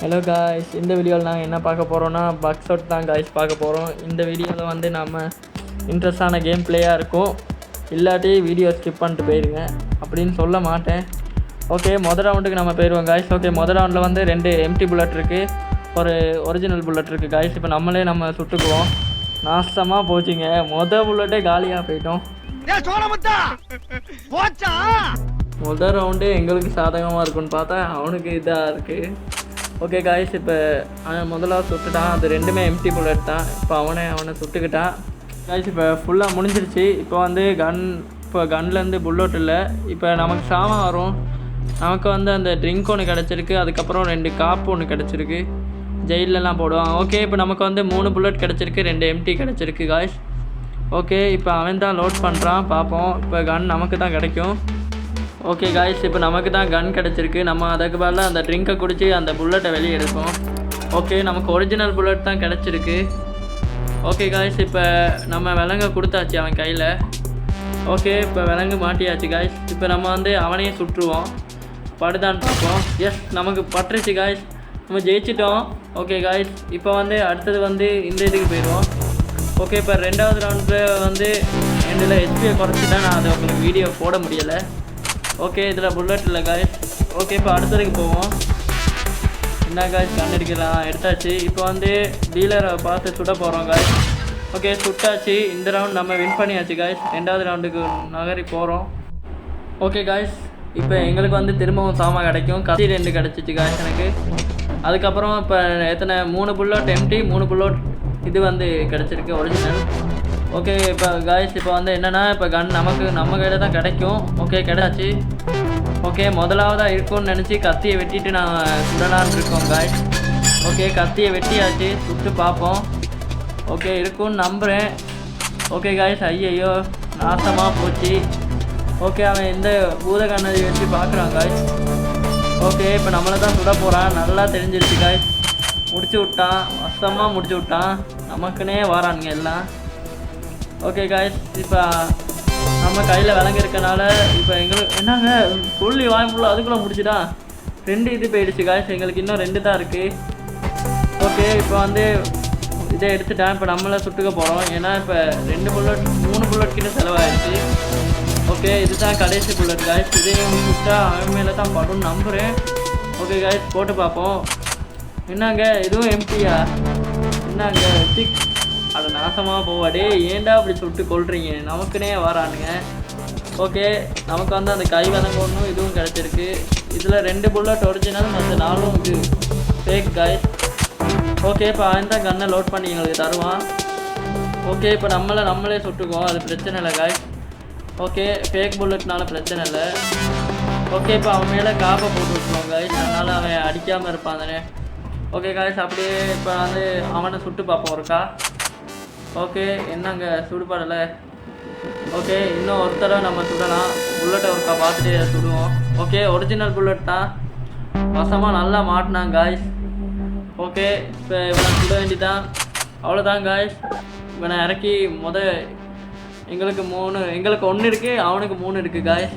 Hello guys இந்த வீடியோவில் நாங்கள் என்ன பார்க்க போகிறோன்னா பக்ஸ் அவுட் தான் காய்ஸ் பார்க்க போகிறோம் இந்த வீடியோவில் வந்து நம்ம இன்ட்ரெஸ்டான கேம் பிளேயாக இருக்கும். இல்லாட்டி வீடியோ ஸ்கிப் பண்ணிட்டு போயிருங்க. அப்படின்னு சொல்ல மாட்டேன். ஓகே மொதல் ரவுண்டுக்கு நம்ம போயிடுவோம் காய்ஸ் ஓகே மொதல் ரவுண்டில் வந்து ரெண்டு எம்டி புல்லட் இருக்குது ஒரு ஒரிஜினல் புல்லட் இருக்குது காய்ஸ் இப்போ நம்மளே நம்ம சுட்டுக்குவோம். நாசமாக போச்சுங்க. மொதல் புல்லட்டே காலியாக போயிட்டோம். முதல் ரவுண்டு எங்களுக்கு சாதகமாக இருக்குன்னு பார்த்தா அவனுக்கு இதாக இருக்குது ஓகே காய்ஸ் இப்போ அவன் முதல்ல சுட்டுட்டான். அது ரெண்டுமே எம்டி புல்லட் தான். இப்போ அவனை அவனை சுட்டுக்கிட்டான். காய்ஸ் இப்போ ஃபுல்லாக முடிஞ்சிருச்சு. இப்போ வந்து கன் இப்போ கன்லேருந்து புல்லட் இல்லை. இப்போ நமக்கு சாமான் வரும். நமக்கு வந்து அந்த ட்ரிங்க் ஒன்று கிடச்சிருக்கு. அதுக்கப்புறம் ரெண்டு காப்பு ஒன்று கிடச்சிருக்கு. ஜெயிலெலாம் போடுவான் ஓகே இப்போ நமக்கு வந்து மூணு புல்லட் கிடச்சிருக்கு. ரெண்டு எம்டி கிடச்சிருக்கு காய்ஸ் ஓகே இப்போ அவன் தான் லோட் பண்ணுறான் பார்ப்போம் இப்போ கன் நமக்கு தான் கிடைக்கும். ஓகே காய்ஸ் இப்போ நமக்கு தான் கன் கிடச்சிருக்கு. நம்ம அதுக்கு பதிலாக அந்த ட்ரிங்கை குடித்து அந்த புல்லட்டை வெளியே எடுப்போம். ஓகே நமக்கு ஒரிஜினல் புல்லட் தான் கிடச்சிருக்கு. ஓகே காய்ஸ் இப்போ நம்ம விலங்க கொடுத்தாச்சு அவன் கையில். ஓகே இப்போ விலங்கு மாட்டியாச்சு காய்ஸ் இப்போ நம்ம வந்து அவனையும் சுற்றுவோம். படுதான்னு பார்ப்போம் எஸ் நமக்கு பட்டுருச்சு காய்ஸ் நம்ம ஜெயிச்சிட்டோம். ஓகே காய்ஸ் இப்போ வந்து அடுத்தது வந்து இந்த இதுக்கு போயிடுவோம். ஓகே இப்போ ரெண்டாவது ரவுண்டில் வந்து என்னில் ஹெச்பியை குறைச்சிட்டா நான் அதை உங்களுக்கு வீடியோ போட முடியலை. ஓகே இதில் புல்லட் இல்லை காய்ஸ் ஓகே இப்போ அடுத்ததுக்கு போவோம். என்ன காய்ஸ் கண்ணடிக்கலாம் எடுத்தாச்சு. இப்போ வந்து டீலரை பார்த்து சுட போகிறோம் காய்ஸ் ஓகே சுட்டாச்சு. இந்த ரவுண்ட் நம்ம வின் பண்ணியாச்சு காய்ஸ் ரெண்டாவது ரவுண்டுக்கு நகரி போகிறோம் ஓகே காய்ஸ் இப்போ எங்களுக்கு வந்து திரும்பவும் சாமான் கிடைக்கும். கத்தி ரெண்டு கிடச்சிச்சு காய்ஸ் எனக்கு. அதுக்கப்புறம் இப்போ எத்தனை? மூணு புல்லட் எம்டி மூணு புல்லட் இது வந்து கிடச்சிருக்கு ஒரிஜினல் ஓகே இப்போ காய்ஸ் இப்போ வந்து என்னென்னா இப்போ கன் நமக்கு நம்ம கையில் தான் கிடைக்கும். ஓகே கிடையாச்சு. ஓகே முதலாவதாக இருக்கும்னு நினச்சி கத்தியை வெட்டிட்டு நான் சுடலான்னு இருக்கோம் காய்ஸ் ஓகே கத்தியை வெட்டியாச்சு சுட்டு பார்ப்போம். ஓகே இருக்கும்னு நம்புகிறேன் ஓகே காய்ஸ் ஐயையோ நாசமாக போச்சு. ஓகே அவன் இந்த பூத கண்ணதி வச்சு பார்க்குறான் காய்ஸ் ஓகே இப்போ நம்மளை தான் சுட போகிறான் நல்லா தெரிஞ்சிருச்சு காய்ஸ் முடிச்சு விட்டான் வசமாக முடிச்சு விட்டான் நமக்குன்னே வரானுங்க எல்லாம். ஓகே காய்ஸ் இப்போ நம்ம கையில் விலங்கு இருக்கனால இப்போ எங்களுக்கு என்னங்க? சொல்லி வாய்ப்புள்ள அதுக்குள்ளே முடிச்சுட்டா? ரெண்டு இது போயிடுச்சு காய்ஸ் எங்களுக்கு இன்னும் ரெண்டு தான் இருக்குது ஓகே இப்போ வந்து இதை எடுத்துட்டேன் இப்போ நம்மளை சுட்டுக்க போகிறோம் ஏன்னா இப்போ ரெண்டு புல்லட் மூணு புல்லட் கிட்ட செலவாயிடுச்சு ஓகே இதுதான் கடைசி புல்லட் காய்ஸ் இதையும் சுட்டா அவன் மேலே தான் படும்னு நம்புகிறேன் ஓகே காய்ஸ் போட்டு பார்ப்போம். என்னங்க இதுவும் எம்டியா என்னங்க சிக் அதை நாசமாக போவாடே ஏன்டா அப்படி சுட்டு கொள்றீங்க நமக்குனே வரானுங்க. ஓகே நமக்கு வந்து அந்த கை வதங்கணும் இதுவும் கிடச்சிருக்கு. இதில் ரெண்டு புல்லட் ஒரிஜினல் மற்ற நாலும் இது. ஃபேக் காய் ஓகே இப்போ அவன் தான் கன்னை லோட் பண்ணி எங்களுக்கு தருவான். ஓகே இப்போ நம்மளை நம்மளே சுட்டுக்குவோம். அது பிரச்சனை இல்லை காய் ஓகே ஃபேக் புல்லட்னால பிரச்சனை இல்லை. ஓகே இப்போ அவன் மேலே காப்பை போட்டு விட்டுருவோம் காய் அதனால் அவன் அடிக்காமல் இருப்பான் தானே. ஓகே காய்ஸ் அப்படியே இப்போ வந்து அவனை சுட்டு பார்ப்போம் ஒருக்கா? ஓகே என்னங்க சுடுபாடலை? ஓகே இன்னும் ஒரு தடவை நம்ம சுடலாம். புல்லட்டை ஒருக்கா பார்த்துட்டு சுடுவோம். ஓகே ஒரிஜினல் புல்லட் தான். வசமாக நல்லா மாட்டினான் காய்ஸ் ஓகே இப்போ இவனை சுட வேண்டிதான். அவ்வளோதான் காய்ஸ் இவனை இறக்கி முத எங்களுக்கு மூணு எங்களுக்கு ஒன்று இருக்குது அவனுக்கு மூணு இருக்குது காய்ஸ்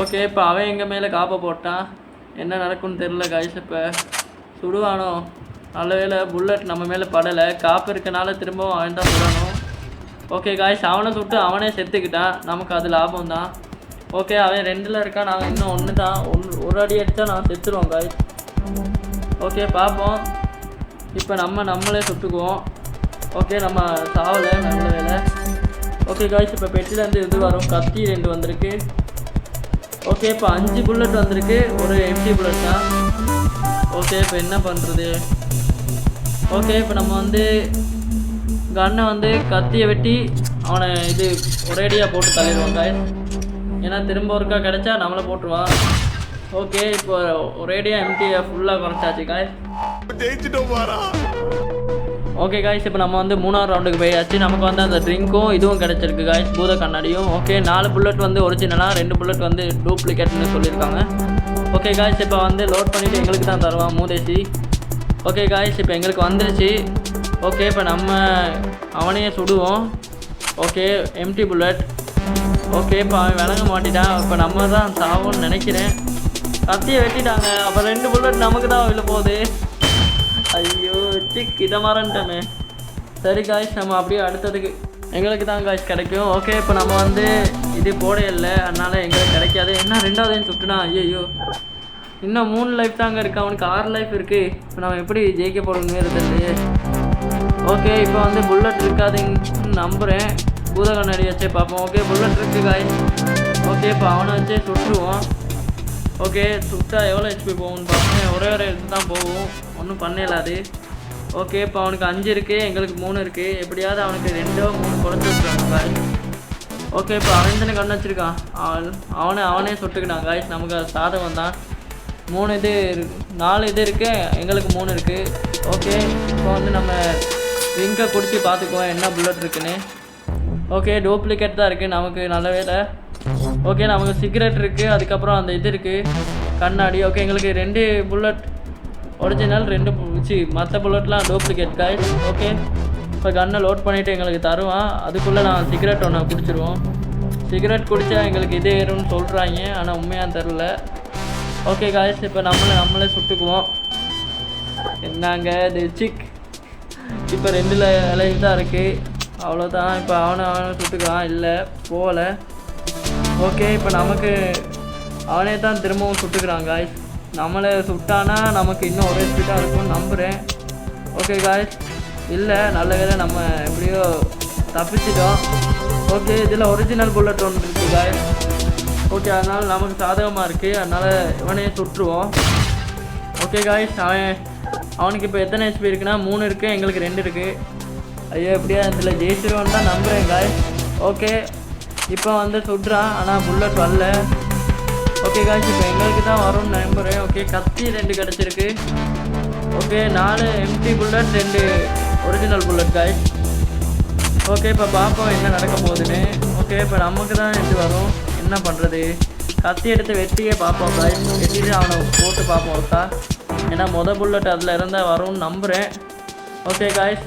ஓகே இப்போ அவன் எங்கள் மேலே காப்பை போட்டான்? என்ன நடக்கும்னு தெரில காய்ஸ் இப்போ. சுடுவானோ நல்ல வேலை புல்லட் நம்ம மேலே படலை. காப்பு இருக்கனால திரும்பவும் அவன் தான் சுடணும் ஓகே காய்ஸ் அவனை சுட்டு அவனே செத்துக்கிட்டான். நமக்கு அது லாபம் தான் ஓகே அவன் ரெண்டில் இருக்கான் நாங்கள் இன்னும் ஒன்று தான் ஒன் ஒரு அடி அடித்தா நான் செத்துருவோம் காய்ஸ் ஓகே பார்ப்போம் இப்போ நம்ம நம்மளே சுட்டுக்குவோம். ஓகே நம்ம சாவலை நல்ல வேலை ஓகே காய்ஸ் இப்போ பெட்டிலேருந்து இது வரும். கத்தி ரெண்டு வந்திருக்கு. ஓகே இப்போ அஞ்சு புல்லட் வந்திருக்கு. ஒரு எம்டி புல்லட் தான். ஓகே இப்போ என்ன பண்ணுறது ஓகே இப்போ நம்ம வந்து கண்ணை வந்து கத்தியை வெட்டி அவனை இது ஒரேடியாக போட்டு தள்ளிடுவோம் ஏன்னா திரும்ப ஒருக்கா கிடைச்சா நம்மளை போட்டுருவான். ஓகே இப்போ ஒரேடியாக எம்டியை ஃபுல்லாக குறைச்சாச்சு காய் ஓகே காய்ஸ் இப்போ நம்ம வந்து மூணாவது ரவுண்டுக்கு போயாச்சு. நமக்கு வந்து அந்த ட்ரிங்க்கும் இதுவும் கிடச்சிருக்கு காய்ஸ் பூத கண்ணாடியும். ஓகே நாலு புல்லட் வந்து ஒரிஜினலாக ரெண்டு புல்லட் வந்து டூப்ளிகேட்னு சொல்லியிருக்காங்க. ஓகே காய்ஸ் இப்போ வந்து லோட் பண்ணிவிட்டு எங்களுக்கு தான் தருவான் மூதேசி. ஓகே காய்ஸ் இப்போ எங்களுக்கு வந்துருச்சு. ஓகே இப்போ நம்ம அவனையே சுடுவோம். ஓகே எம்டி புல்லட் ஓகே இப்போ அவன் விளங்க மாட்டிட்டான். இப்போ நம்ம தான் சாவோன்னு நினைக்கிறேன். கத்தியை வெட்டிட்டாங்க. அப்போ ரெண்டு புல்லட் நமக்கு தான் விழ போகுது. ஐயோ சிக் இதை மறந்துட்டோமே. சரி காய்ஸ் நம்ம அப்படியே அடுத்ததுக்கு எங்களுக்கு தான் காய்ஸ் கிடைக்கும். ஓகே இப்போ நம்ம வந்து இது போட இல்லை. அதனால் எங்களுக்கு கிடைக்காது. என்ன ரெண்டாவது சுட்டுனா? ஐயோ இன்னும் மூணு லைஃப் தாங்க இருக்கு. அவனுக்கு ஆறு லைஃப் இருக்கு. இப்போ நம்ம எப்படி ஜெயிக்க போகிறோங்கிறது ஓகே இப்போ வந்து புல்லட் இருக்காதுன்னு நம்புகிறேன் பூத கண்ணாடி வச்சே பார்ப்போம். ஓகே புல்லட் இருக்கு காய் ஓகே இப்போ அவனை வச்சே சுட்டுருவோம். ஓகே சுட்டா எவ்வளோ ஹெச்பி போகும்னு பார்ப்பேன் ஒரே ஒரு இது தான் போகும். ஒன்றும் பண்ணலாது ஓகே இப்போ அவனுக்கு அஞ்சு இருக்குது எங்களுக்கு மூணு இருக்குது எப்படியாவது அவனுக்கு ரெண்டோ மூணு குறைச்சி வச்சுருக்காங்க காய் ஓகே இப்போ அவன் தானே கண்ணு வச்சிருக்கான். அவன் அவனை அவனே சுட்டுக்கிட்டான் காய்ஸ் நமக்கு அது சாதகம் தான் மூணு இது நாலு இது இருக்கு எங்களுக்கு மூணு இருக்கு. ஓகே இப்போ வந்து நம்ம ரிங்கை குடிச்சு பார்த்துக்குவோம் என்ன புல்லட் இருக்குன்னு. ஓகே டூப்ளிகேட் தான் இருக்குது நமக்கு நல்ல வேலை ஓகே நமக்கு சிகரெட் இருக்குது அதுக்கப்புறம் அந்த இது இருக்குது கண்ணாடி ஓகே எங்களுக்கு ரெண்டு புல்லட் ஒரிஜினல் ரெண்டு சி மற்ற புல்லட்லாம் டூப்ளிகேட் காய் ஓகே இப்போ கன்னை லோட் பண்ணிவிட்டு எங்களுக்கு தருவான். அதுக்குள்ளே நான் சிகரெட் ஒன்று குடிச்சிருவோம். சிகரெட் குடித்தா எங்களுக்கு இது ஏறும்னு சொல்கிறாங்க ஆனால் உண்மையாக தெரில ஓகே காய்ஸ் இப்போ நம்மளை நம்மளே சுட்டுக்குவோம். என்னங்க இது சிக். இப்போ ரெண்டு லைவ் தான் இருக்குது அவ்வளோதான் இப்போ அவனை அவனை சுட்டுக்கலாம் இல்லை போகலை. ஓகே இப்போ நமக்கு அவனே தான் திரும்பவும் சுட்டுக்கிறான் காய்ஸ் நம்மளை சுட்டானா நமக்கு இன்னும் ஒரே ஸ்பீடாக இருக்கும்னு நம்புகிறேன் ஓகே காய்ஸ் இல்லை நல்ல வேலை நம்ம எப்படியோ தப்பிச்சிட்டோம். ஓகே இதில் ஒரிஜினல் புல்லட் ஒன்று இருக்குது காய்ஸ் ஓகே அதனால் நமக்கு சாதகமாக இருக்குது அதனால் இவனையே சுட்டுருவோம் ஓகே காய்ஸ் அவன் அவனுக்கு இப்போ எத்தனை ஹெச்பி இருக்குன்னா மூணு இருக்குது எங்களுக்கு ரெண்டு இருக்குது ஐயோ எப்படியா இதில் ஜெயிச்சிருவோன்னு தான் நம்புகிறேன் காய்ஸ் ஓகே இப்போ வந்து சுடுறான் ஆனால் புல்லட் வரல. ஓகே காய்ஸ் இப்போ எங்களுக்கு தான் வரும்னு நம்புகிறேன் ஓகே கத்தி ரெண்டு கிடச்சிருக்கு. ஓகே நாலு எம்டி புல்லட் ரெண்டு ஒரிஜினல் புல்லட் காய்ஸ் ஓகே இப்போ பார்ப்போம் என்ன நடக்க போகுதுன்னு. ஓகே இப்போ நமக்கு தான் இது வரும். என்ன பண்ணுறது கத்தி எடுத்து வெட்டியே பார்ப்போம் வெட்டிட்டு அவனை போட்டு பார்ப்போம் ஒருக்கா ஏன்னா மொதல் புல்லட் அதில் இருந்தால் வரும்னு நம்புகிறேன் ஓகே காய்ஸ்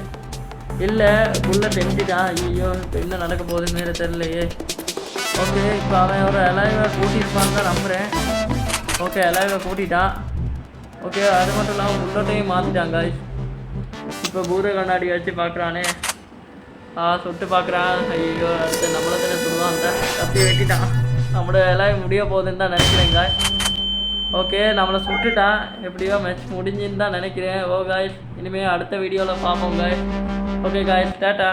இல்லை புல்லட் எம்டிட்டான் ஐயோ இப்போ என்ன நடக்க போகுதுன்னு தெரியலையே. ஓகே இப்போ அவன் ஒரு அலைவை கூட்டியிருப்பான்னு தான் நம்புகிறேன் ஓகே அலைவை கூட்டிட்டான் ஓகே அது மட்டும் இல்லாமல் புல்லட்டையும் மாற்றிட்டான் காய்ஸ் இப்போ பூத கண்ணாடி வச்சு பார்க்குறானே ஆ சுட்டு பார்க்குறான் ஐயோ அடுத்து நம்மளை தானே சொல்லுவாங்க அந்த கத்தி வெட்டிட்டான். நம்மளோட எல்லாம் முடிய போகுதுன்னு தான் நினைக்கிறேங்க ஓகே நம்மளை சுட்டுட்டான் எப்படியோ மேட்ச் முடிஞ்சுன்னு தான் நினைக்கிறேன். ஓ காய்ஸ் இனிமேல் அடுத்த வீடியோவில் பார்ப்போம் காய்ஸ் ஓகே காய்ஸ் டாட்டா